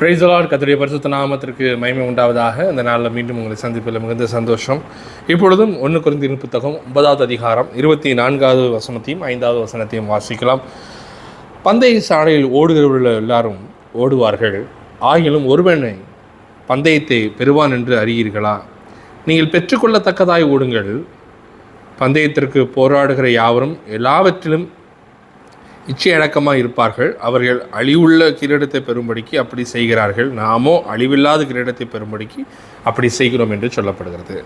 பிரைசலாட் கத்துடைய பரிசுத்த நாமத்திற்கு மகிமை உண்டாவதாக. இந்த நாளில் மீண்டும் உங்களை சந்திப்பில் மிகுந்த சந்தோஷம். இப்பொழுதும் ஒன்று குறைந்த புத்தகம் ஒன்பதாவது அதிகாரம் இருபத்தி நான்காவது வசனத்தையும் ஐந்தாவது வசனத்தையும் வாசிக்கலாம். பந்தய சாலையில் ஓடுகிறவர்கள் எல்லாரும் ஓடுவார்கள். ஆகிலும் ஒருவனை பந்தயத்தை பெறுவான் என்று அறியீர்களா? நீங்கள் பெற்றுக்கொள்ளத்தக்கதாய் ஓடுங்கள். பந்தயத்திற்கு போராடுகிற யாவரும் எல்லாவற்றிலும் இச்சையடக்கமாக இருப்பார்கள். அவர்கள் அழிவுள்ள கிரீடத்தை பெறும்படிக்கு அப்படி செய்கிறார்கள். நாமோ அழிவில்லாத கிரீடத்தை பெறும்படிக்கு அப்படி செய்கிறோம் என்று சொல்லப்படுகிறது.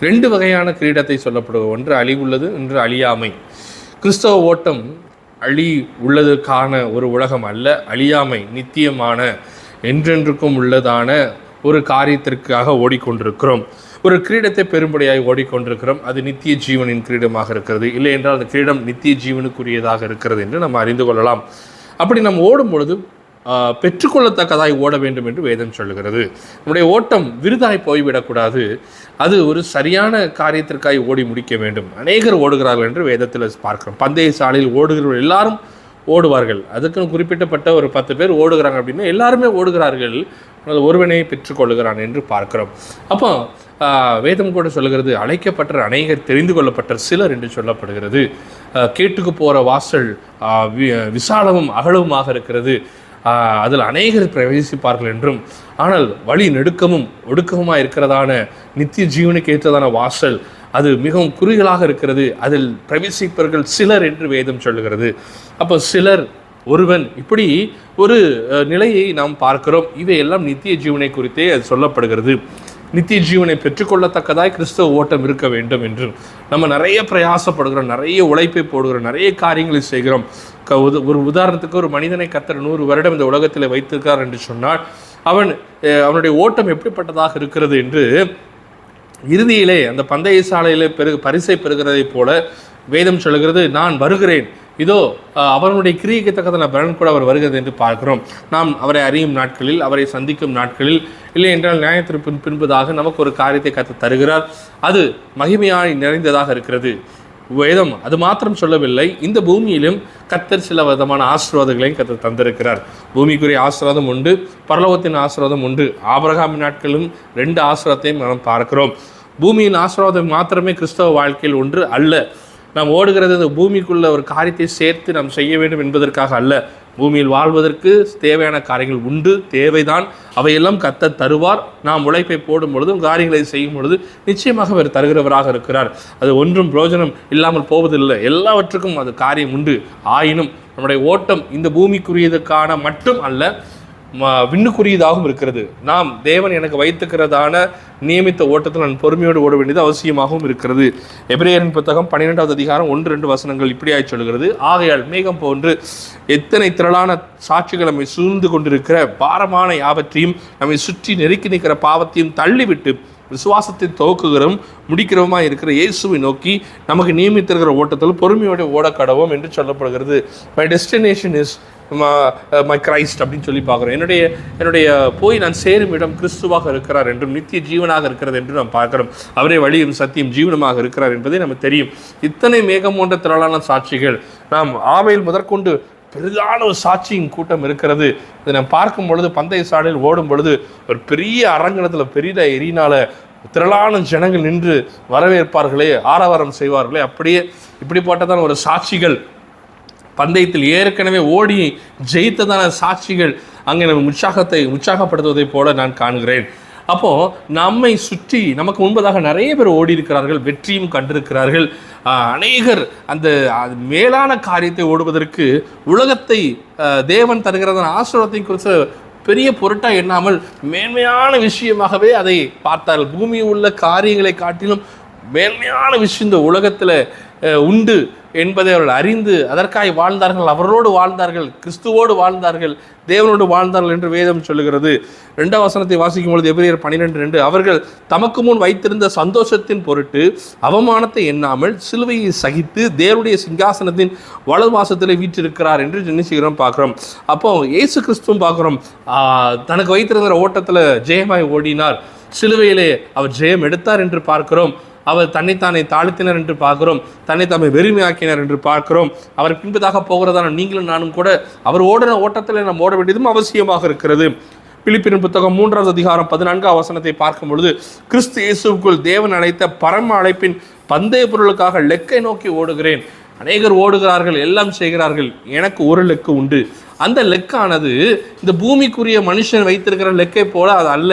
ரெண்டு வகையான கிரீடத்தை சொல்லப்படுவது ஒன்று அழிவுள்ளது என்று அழியாமை. கிறிஸ்தவ ஓட்டம் அழி உள்ளதற்கான ஒரு உலகம் அல்ல அழியாமை நித்தியமான என்றென்றுக்கும் உள்ளதான ஒரு காரியத்திற்காக ஓடிக்கொண்டிருக்கிறோம். ஒரு கிரீடத்தை பெரும்படியாக ஓடிக்கொண்டிருக்கிறோம். அது நித்திய ஜீவனின் கிரீடமாக இருக்கிறது. இல்லை என்றால் அந்த கிரீடம் நித்திய ஜீவனுக்குரியதாக இருக்கிறது என்று நம்ம அறிந்து கொள்ளலாம். அப்படி நாம் ஓடும் பொழுது பெற்றுக்கொள்ளத்தக்கதாய் ஓட வேண்டும் என்று வேதம் சொல்கிறது நம்முடைய ஓட்டம் விருதாய் போய்விடக்கூடாது. அது ஒரு சரியான காரியத்திற்காய் ஓடி முடிக்க வேண்டும். அநேகர் ஓடுகிறார்கள் என்று வேதத்தில் பார்க்கிறோம். பந்தய சாலையில் ஓடுகிறவர்கள் எல்லாரும் ஓடுவார்கள். அதுக்குன்னு குறிப்பிட்டப்பட்ட ஒரு பத்து பேர் ஓடுகிறாங்க அப்படின்னா எல்லாருமே ஓடுகிறார்கள். ஆனால் ஒருவனை பெற்றுக்கொள்கிறான் என்று பார்க்கிறோம். அப்போ வேதம் கூட சொல்லுகிறது அழைக்கப்பட்ட அநேகர் தெரிந்து கொள்ளப்பட்ட சிலர் என்று சொல்லப்படுகிறது. கேட்டுக்கு போகிற வாசல் வி- விசாலமும் அகலவுமாக இருக்கிறது. அதில் அநேகர் பிரவேசிப்பார்கள் என்றும் ஆனால் வழி நெடுக்கமும் ஒடுக்கமுமாக இருக்கிறதான நித்திய ஜீவனுக்கு ஏற்றதான வாசல் அது மிகவும் குறுகலாக இருக்கிறது. அதில் பிரவேசிப்பவர்கள் சிலர் என்று வேதம் சொல்லுகிறது. அப்போ சிலர் ஒருவன் இப்படி ஒரு நிலையை நாம் பார்க்கிறோம். இவையெல்லாம் நித்திய ஜீவனை குறித்தே அது சொல்லப்படுகிறது. நித்திய ஜீவனை பெற்றுக்கொள்ளத்தக்கதாய் கிறிஸ்தவ ஓட்டம் இருக்க வேண்டும் என்று. நம்ம நிறைய பிரயாசப்படுகிறோம் நிறைய உழைப்பை போடுகிறோம் நிறைய காரியங்களை செய்கிறோம். க- உத- ஒரு உதாரணத்துக்கு ஒரு மனிதனை கத்தர் நூறு வருடம் இந்த உலகத்தில் வைத்திருக்கார் என்று சொன்னால் அவன் அவனுடைய ஓட்டம் எப்படிப்பட்டதாக இருக்கிறது என்று இறுதியிலே அந்த பந்தய சாலையிலே பெரு பரிசை பெறுகிறதைப் போல வேதம் சொல்கிறது நான் வருகிறேன் இதோ அவருடைய கிரியைக்கு தக்கதான பலன் கூட அவர் வருகிறது என்று பார்க்கிறோம். நாம் அவரை அறியும் நாட்களில் அவரை சந்திக்கும் நாட்களில் இல்லை என்றால் நியாயத்திற்கு பின்பதாக நமக்கு ஒரு காரியத்தை கற்று தருகிறார். அது மகிமையாய் நிறைந்ததாக இருக்கிறது. வேதம் அது மாத்திரம் சொல்லவில்லை இந்த பூமியிலும் கத்தர் சில விதமான ஆசீர்வாதங்களையும் கத்தர் தந்திருக்கிறார். பூமிக்குரிய ஆசீர்வாதம் உண்டு பரலோகத்தின் ஆசீர்வாதம் உண்டு. ஆபிரகாமின் நாட்களிலும் ரெண்டு ஆசீர்வாதத்தையும் நாம் பார்க்கிறோம். பூமியின் ஆசீர்வாதம் மாத்திரமே கிறிஸ்தவ வாழ்க்கையில் ஒன்று அல்ல. நாம் ஓடுகிறது இந்த பூமிக்குள்ள ஒரு காரியத்தை சேர்த்து நாம் செய்ய வேண்டும் என்பதற்காக அல்ல. பூமியில் வாழ்வதற்கு தேவையான காரியங்கள் உண்டு தேவைதான். அவையெல்லாம் கத்த தருவார். நாம் உழைப்பை போடும் பொழுதும் காரியங்களை செய்யும் பொழுது நிச்சயமாக அவர் தருகிறவராக இருக்கிறார். அது ஒன்றும் பிரயோஜனம் இல்லாமல் போவதில்லை. எல்லாவற்றுக்கும் அது காரியம் உண்டு. ஆயினும் நம்முடைய ஓட்டம் இந்த பூமிக்குரியதுக்கான மட்டும் அல்ல. விண்ணுக்குரியதாகவும் இருக்கிறது. நாம் தேவன் எனக்கு வைத்துக்கிறதான நியமித்த ஓட்டத்தில் நான் பொறுமையோடு ஓட வேண்டியது அவசியமாகவும் இருக்கிறது. எபிரேயரின் புத்தகம் பன்னிரெண்டாவது அதிகாரம் ஒன்று ரெண்டு வசனங்கள் இப்படியாய் சொல்கிறது. ஆகையால் மேகம் போன்று எத்தனை திரளான சாட்சிகள் நம்மை சூழ்ந்து கொண்டிருக்கிற பாரமான யாவற்றையும் நம்மை சுற்றி நெருக்கி நிற்கிற பாவத்தையும் தள்ளிவிட்டு விசுவாசத்தை துவக்குகிறோம் முடிக்கிறவமா இருக்கிற இயேசுவை நோக்கி நமக்கு நியமித்திருக்கிற ஓட்டத்தில் பொறுமையோடு ஓட கடவோம் என்று சொல்லப்படுகிறது. My destination is my Christ அப்படின்னு சொல்லி பார்க்குறோம். என்னுடைய என்னுடைய போய் நான் சேரும் இடம் கிறிஸ்துவாக இருக்கிறார் என்றும் நித்திய ஜீவனாக இருக்கிறது என்று நாம் பார்க்கிறோம். அவரே வழியும் சத்தியம் ஜீவனமாக இருக்கிறார் என்பதை நமக்கு தெரியும். இத்தனை மேகம் போன்ற திரளான சாட்சிகள் நாம் ஆவையில் முதற்கொண்டு பெரிதான ஒரு சாட்சியின் கூட்டம் இருக்கிறது. இதை நாம் பார்க்கும் பொழுது பந்தய சாலையில் ஓடும் பொழுது ஒரு பெரிய அரங்கணத்தில் பெரிய எரியினால் திரளான ஜனங்கள் நின்று வரவேற்பார்களே ஆரவாரம் செய்வார்களே. அப்படியே இப்படிப்பட்டதான ஒரு சாட்சிகள் பந்தயத்தில் ஏற்கனவே ஓடி ஜெயித்ததான சாட்சிகள் அங்கே நம்ம உற்சாகத்தை உற்சாகப்படுத்துவதைப் போல நான் காண்கிறேன். அப்போ நம்மை சுற்றி நமக்கு முன்பதாக நிறைய பேர் ஓடி இருக்கிறார்கள் வெற்றியும் கண்டிருக்கிறார்கள். அநேகர் அந்த மேலான காரியத்தை ஓடுவதற்கு உலகத்தை தேவன் தருகிறதான ஆசீர்வாதத்தை குறித்து பெரிய பொருட்டாக எண்ணாமல் மேன்மையான விஷயமாகவே அதை பார்த்தார்கள். பூமியில் உள்ள காரியங்களை காட்டிலும் மேன்மையான விஷயம் இந்த உலகத்தில் உண்டு என்பதை அவர்கள் அறிந்து அதற்காய் வாழ்ந்தார்கள் அவரோடு வாழ்ந்தார்கள் கிறிஸ்துவோடு வாழ்ந்தார்கள் தேவனோடு வாழ்ந்தார்கள் என்று வேதம் சொல்லுகிறது. ரெண்டாம் வசனத்தை வாசிக்கும் பொழுது எபிரியர் பன்னிரெண்டு ரெண்டு அவர்கள் தமக்கு முன் வைத்திருந்த சந்தோஷத்தின் பொருட்டு அவமானத்தை எண்ணாமல் சிலுவையை சகித்து தேவனுடைய சிங்காசனத்தின் வலது மாசத்தில் வீற்றிருக்கிறார் என்று நினைச்சுக்கிறோம் பார்க்குறோம். அப்போ இயேசு கிறிஸ்துவும் பார்க்குறோம் தனக்கு வைத்திருந்த ஓட்டத்தில் ஜெயமாய் ஓடினார். சிலுவையிலே அவர் ஜெயம் எடுத்தார் என்று பார்க்கிறோம். அவர் தன்னைத்தானே தாழ்த்தினர் என்று பார்க்கிறோம் தன்னை தாமே வெறுமையாக்கினர் என்று பார்க்கிறோம். அவர் பின்பதாக போகிறதான நீங்களும் நானும் கூட அவர் ஓடின ஓட்டத்தில் நாம் ஓட வேண்டியதும் அவசியமாக இருக்கிறது. பிலிப்பின் புத்தகம் மூன்றாவது அதிகாரம் பதினான்காம் வசனத்தை பார்க்கும் பொழுது கிறிஸ்து இயேசுவுக்குள் தேவன் அழைத்த பரம அழைப்பின் பந்தய பொருளுக்காக லெக்கை நோக்கி ஓடுகிறேன். அநேகர் ஓடுகிறார்கள் எல்லாம் செய்கிறார்கள் எனக்கு ஒரு லெக்கு உண்டு. அந்த லெக்கானது இந்த பூமிக்குரிய மனுஷன் வைத்திருக்கிற லெக்கை போல அது அல்ல.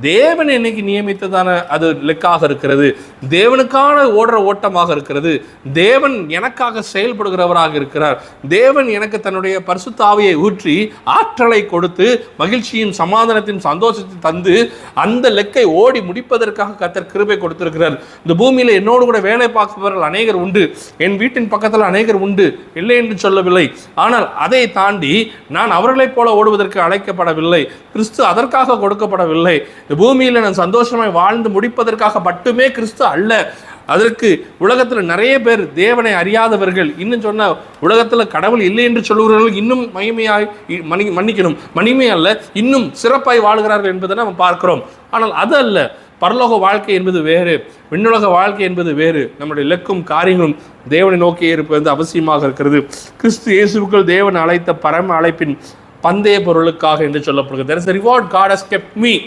தேவன் என்னைக்கு நியமித்ததான அது லெக்காக இருக்கிறது? தேவனுக்கான ஓடுற ஓட்டமாக இருக்கிறது. தேவன் எனக்காக செயல்படுகிறவராக இருக்கிறார். தேவன் எனக்கு தன்னுடைய பரிசுத்தாவியை ஊற்றி ஆற்றலை கொடுத்து மகிழ்ச்சியின் சமாதானத்தின் சந்தோஷத்தை தந்து அந்த லெக்கை ஓடி முடிப்பதற்காக கத்தர் கிருபை கொடுத்திருக்கிறார். இந்த பூமியில என்னோடு கூட வேலை பார்ப்பவர்கள் அநேகர் உண்டு. என் வீட்டின் பக்கத்தில் அநேகர் உண்டு. இல்லை என்று சொல்லவில்லை. ஆனால் அதை தாண்டி நான் அவர்களைப் போல ஓடுவதற்கு அழைக்கப்படவில்லை. கிறிஸ்து அதற்காக கொடுக்கப்படவில்லை. இந்த பூமியில் நான் சந்தோஷமாய் வாழ்ந்து முடிப்பதற்காக மட்டுமே கிறிஸ்து அல்ல. அதற்கு உலகத்தில் நிறைய பேர் தேவனை அறியாதவர்கள். இன்னும் சொன்ன உலகத்தில் கடவுள் இல்லை என்று சொல்லுகிறவர்கள் இன்னும் மகிமையாய் மணி மன்னிக்கணும். மணிமை அல்ல இன்னும் சிறப்பாய் வாழ்கிறார்கள் என்பதை நம்ம பார்க்கிறோம். ஆனால் அது அல்ல. பரலோக வாழ்க்கை என்பது வேறு. விண்ணுலக வாழ்க்கை என்பது வேறு. நம்முடைய இலக்கும் காரியங்களும் தேவனை நோக்கி இருப்பது வந்து அவசியமாக இருக்கிறது. கிறிஸ்து இயேசுக்குள் தேவன் அழைத்த பரம அழைப்பின் பந்தய பொருளுக்காக என்று சொல்லப்படுகிறது. Reward God has reward me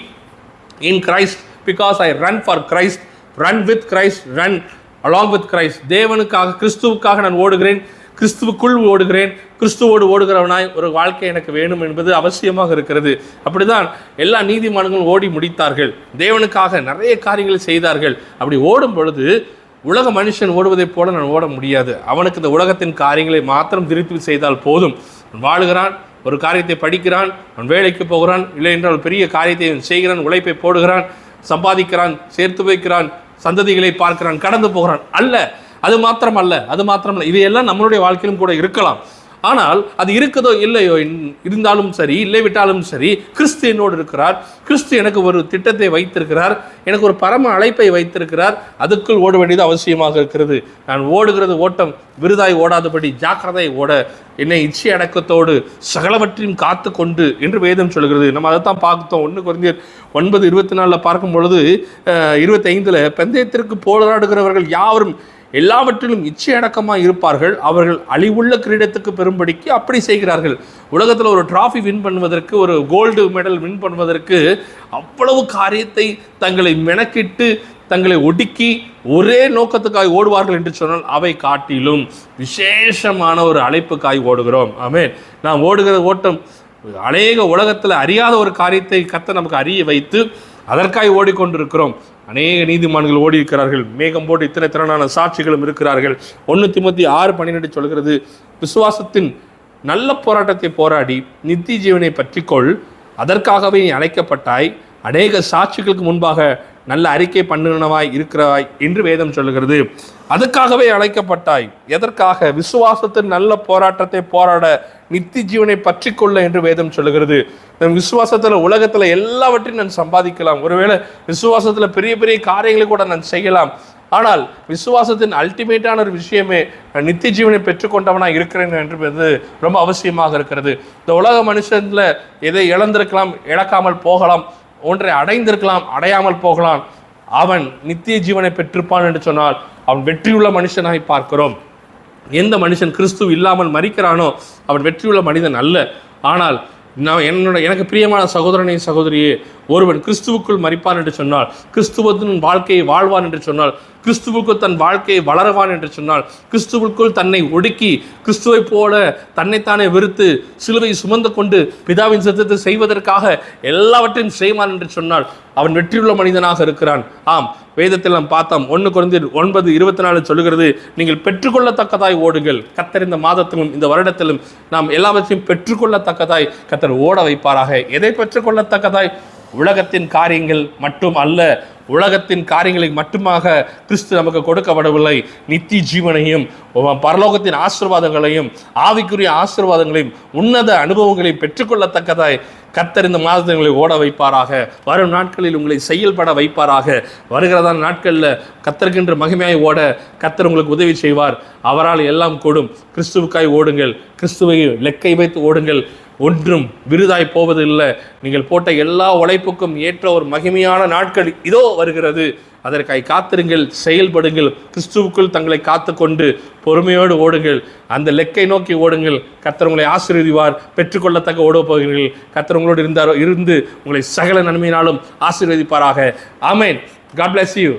in Christ because I run for Christ run with Christ run along with Christ தேவனுக்காக கிறிஸ்துவுக்காக நான் ஓடுகிறேன். கிறிஸ்துவுக்குள் ஓடுகிறேன். கிறிஸ்துவோடு ஓடுகிறவனாய் ஒரு வாழ்க்கை எனக்கு வேணும் என்பது அவசியமாக இருக்கிறது. அப்படிதான் எல்லா நீதிமான்களும் ஓடி முடித்தார்கள். தேவனுக்காக நிறைய காரியங்களை செய்தார்கள். அப்படி ஓடும் பொழுது உலக மனுஷன் ஓடுவதைப் போல நான் ஓட முடியாது. அவனுக்கு இந்த உலகத்தின் காரியங்களை மாத்திரம் திருப்பி செய்தால் போதும். வாழுகிறான். ஒரு காரியத்தை படிக்கிறான் அவன் வேலைக்கு போகிறான் இல்லை என்றால் ஒரு பெரிய காரியத்தை செய்கிறான் உழைப்பை போடுகிறான் சம்பாதிக்கிறான் சேர்த்து வைக்கிறான் சந்ததிகளை பார்க்கிறான் கடந்து போகிறான். அல்ல அது மாத்திரம் அல்ல அது மாத்திரம் அல்ல இவையெல்லாம் நம்மளுடைய வாழ்க்கையிலும் கூட இருக்கலாம். ஆனால் அது இருக்குதோ இல்லையோ இருந்தாலும் சரி இல்லை விட்டாலும் சரி கிறிஸ்து என்னோடு இருக்கிறார். கிறிஸ்து எனக்கு ஒரு திட்டத்தை வைத்திருக்கிறார். எனக்கு ஒரு பரம அழைப்பை வைத்திருக்கிறார். அதுக்குள் ஓட வேண்டியது அவசியமாக இருக்கிறது. நான் ஓடுகிறது ஓட்டம் விருதாய் ஓடாதபடி ஜாக்கிரதை ஓட என்னை இச்சை அடக்கத்தோடு சகலவற்றையும் காத்து கொண்டு என்று வேதம் சொல்கிறது. நம்ம அதை தான் பார்த்தோம். ஒன்று குறைந்த ஒன்பது இருபத்தி நாலில் பார்க்கும் பொழுது இருபத்தைந்தில் பந்தயத்திற்கு போராடுகிறவர்கள் யாவரும் எல்லாவற்றிலும் இச்சையடக்கமாக இருப்பார்கள். அவர்கள் அழிவுள்ள கிரீடத்துக்கு பெரும்படிக்கு அப்படி செய்கிறார்கள். உலகத்தில் ஒரு டிராஃபி வின் பண்ணுவதற்கு ஒரு கோல்டு மெடல் வின் பண்ணுவதற்கு அவ்வளவு காரியத்தை தங்களை மெனக்கிட்டு தங்களை ஒடுக்கி ஒரே நோக்கத்துக்காய் ஓடுவார்கள் என்று சொன்னால் அவை காட்டிலும் விசேஷமான ஒரு அழைப்புக்காய் ஓடுகிறோம். ஆமேன். நாம் ஓடுகிற ஓட்டம் அநேக உலகத்தில் அறியாத ஒரு காரியத்தை கத்த நமக்கு அறிய வைத்து அதற்காய் ஓடிக்கொண்டிருக்கிறோம். அநேக நீதிமான்கள் ஓடி இருக்கிறார்கள். மேகம் போட்டு இத்தனை திறனான சாட்சிகளும் இருக்கிறார்கள். ஒன்று திமுத்தி ஆறு பன்னிரெண்டு சொல்கிறது விசுவாசத்தின் நல்ல போராட்டத்தை போராடி நித்திய ஜீவனை பற்றிக்கொள். அதற்காகவே நீ அழைக்கப்பட்டாய். அநேக சாட்சிகளுக்கு முன்பாக நல்ல அறிக்கை பண்ணுனவாய் இருக்கிறவாய் என்று வேதம் சொல்லுகிறது. அதுக்காகவே அழைக்கப்பட்டாய். எதற்காக? விசுவாசத்தின் நல்ல போராட்டத்தை போராட நித்தி ஜீவனை பற்றி கொள்ள என்று வேதம் சொல்லுகிறது. நம் விசுவாசத்தில் உலகத்தில் எல்லாவற்றையும் நான் சம்பாதிக்கலாம். ஒருவேளை விசுவாசத்தில் பெரிய பெரிய காரியங்களை கூட நான் செய்யலாம். ஆனால் விசுவாசத்தின் அல்டிமேட்டான ஒரு விஷயமே நித்திய ஜீவனை பெற்றுக்கொண்டவனாக இருக்கிறேன் என்பது ரொம்ப அவசியமாக இருக்கிறது. இந்த உலக மனுஷன்ல எதை இழந்திருக்கலாம் இழக்காமல் போகலாம் ஒன்றை அடைந்திருக்கலாம் அடையாமல் போகலாம். அவன் நித்திய ஜீவனை பெற்றிருப்பான் என்று சொன்னால் அவன் வெற்றியுள்ள மனுஷனாய் பார்க்கிறோம். எந்த மனுஷன் கிறிஸ்து இல்லாமல் மறிக்கிறானோ அவன் வெற்றியுள்ள மனிதன் அல்ல. ஆனால் நான் என்னோட எனக்கு பிரியமான சகோதரனே சகோதரியே ஒருவன் கிறிஸ்துவுக்குள் மறிப்பான் என்று சொன்னால் கிறிஸ்துவத்தின் வாழ்க்கையை வாழ்வான் என்று சொன்னால் கிறிஸ்துவுக்குள் தன் வாழ்க்கையை வளரவான் என்று சொன்னால் கிறிஸ்துவுக்குள் தன்னை ஒடுக்கி கிறிஸ்துவைப் போல தன்னைத்தானே வெறுத்து சிலுவை சுமந்து கொண்டு பிதாவின் சத்தத்தை செய்வதற்காக எல்லாவற்றையும் செய்வான் என்று சொன்னால் அவன் வெற்றியுள்ள மனிதனாக இருக்கிறான். ஆம் வேதத்தில் நாம் பார்த்தோம். ஒன்று குறைந்து ஒன்பது இருபத்தி நாலு சொல்லுகிறது நீங்கள் பெற்றுக்கொள்ளத்தக்கதாய் ஓடுங்கள். கத்தர் இந்த மாதத்திலும் இந்த வருடத்திலும் நாம் எல்லாவற்றையும் பெற்றுக்கொள்ளத்தக்கதாய் கத்தர் ஓட வைப்பாராக. எதை பெற்றுக்கொள்ளத்தக்கதாய்? உலகத்தின் காரியங்கள் மட்டும் அல்ல உலகத்தின் காரியங்களை மட்டுமாக கிறிஸ்து நமக்கு கொடுக்கப்படவில்லை. நித்தி ஜீவனையும் பரலோகத்தின் ஆசீர்வாதங்களையும் ஆவிக்குரிய ஆசீர்வாதங்களையும் உன்னத அனுபவங்களையும் பெற்றுக்கொள்ளத்தக்கதாய் கத்தர் இந்த மாதங்களை ஓட வைப்பாராக. வரும் நாட்களில் உங்களை செயல்பட வைப்பாராக. வருகிறதான நாட்களில் கத்தருக்கின்ற மகிமையாய் ஓட கத்தர் உங்களுக்கு உதவி செய்வார். அவரால் எல்லாம் கூடும். கிறிஸ்துவுக்காய் ஓடுங்கள். கிறிஸ்துவை லெக்கை வைத்து ஓடுங்கள். ஒன்றும் விருதாய் போவதில்லை. நீங்கள் போட்ட எல்லா உழைப்புக்கும் ஏற்ற ஒரு மகிமையான நாட்கள் இதோ வருகிறது. அதற்காய் காத்திருங்கள் செயல்படுங்கள். கிறிஸ்துவுக்குள் தங்களை காத்துக்கொண்டு பொறுமையோடு ஓடுங்கள். அந்த லெக்கை நோக்கி ஓடுங்கள். கத்தர் உங்களை ஆசீர்வதிவார் பெற்றுக்கொள்ளத்தக்க ஓட போகிறீர்கள். கத்தர் உங்களோடு இருந்தாரோ இருந்து உங்களை சகல நன்மையினாலும் ஆசீர்வதிப்பாராக. ஆமேன். God bless you